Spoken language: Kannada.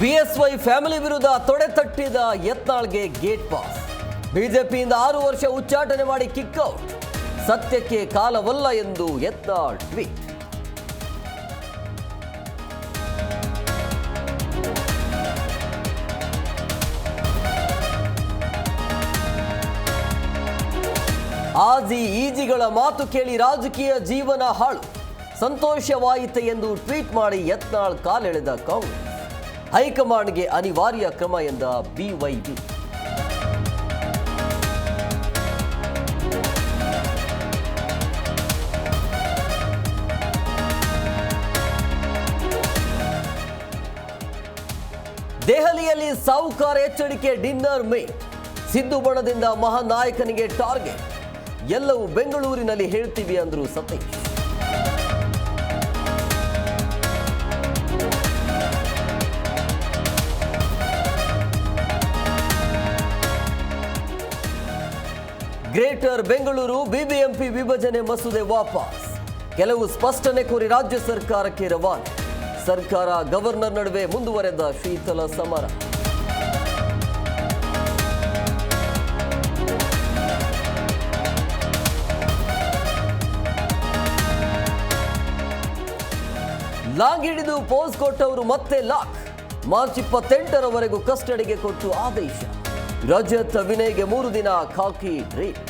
ಬಿಎಸ್ವೈ ಫ್ಯಾಮಿಲಿ ವಿರುದ್ಧ ತೊಡೆ ತಟ್ಟಿದ ಯತ್ನಾಳ್ಗೆ ಗೇಟ್ ಪಾಸ್. ಬಿಜೆಪಿಯಿಂದ ಆರು ವರ್ಷ ಉಚ್ಚಾಟನೆ ಮಾಡಿ ಕಿಕ್ಔಟ್ ಸತ್ಯಕ್ಕೆ ಕಾಲವಲ್ಲ ಎಂದು ಯತ್ನಾಳ್ ಟ್ವೀಟ್. ಆಜಿ ಈಜಿಗಳ ಮಾತು ಕೇಳಿ ರಾಜಕೀಯ ಜೀವನ ಹಾಳು. ಸಂತೋಷವಾಯಿತೆ ಎಂದು ಟ್ವೀಟ್ ಮಾಡಿ ಯತ್ನಾಳ್ ಕಾಲೆಳೆದ ಕಾಂಗ್ರೆಸ್. ಹೈಕಮಾಂಡ್ಗೆ ಅನಿವಾರ್ಯ ಕ್ರಮ ಎಂದ ಬಿವೈಬಿ. ದೆಹಲಿಯಲ್ಲಿ ಸಾಹುಕಾರ ಎಚ್ಚರಿಕೆ ಡಿನ್ನರ್ ಮೇ. ಸಿದ್ದು ಬಣದಿಂದ ಮಹಾನಾಯಕನಿಗೆ ಟಾರ್ಗೆಟ್. ಎಲ್ಲವೂ ಬೆಂಗಳೂರಿನಲ್ಲಿ ಹೇಳ್ತೀವಿ ಅಂದ್ರು ಸತೀಶ್. ಗ್ರೇಟರ್ ಬೆಂಗಳೂರು ಬಿಬಿಎಂಪಿ ವಿಭಜನೆ ಮಸೂದೆ ವಾಪಸ್. ಕೆಲವು ಸ್ಪಷ್ಟನೆ ಕೋರಿ ರಾಜ್ಯ ಸರ್ಕಾರಕ್ಕೆ ರವಾನೆ. ಸರ್ಕಾರ ಗವರ್ನರ್ ನಡುವೆ ಮುಂದುವರೆದ ಶೀತಲ ಸಮರ. ಲಾಂಗ್ ಹಿಡಿದು ಪೋಸ್ ಕೊಟ್ಟವರು ಮತ್ತೆ ಲಾಕ್. ಮಾರ್ಚ್ ಇಪ್ಪತ್ತೆಂಟರವರೆಗೂ ಕಸ್ಟಡಿಗೆ ಕೊಟ್ಟು ಆದೇಶ. ರಜತ್ ವಿನಯ್ಗೆ ಮೂರು ದಿನ ಖಾಕಿ ಡ್ರೀಟ್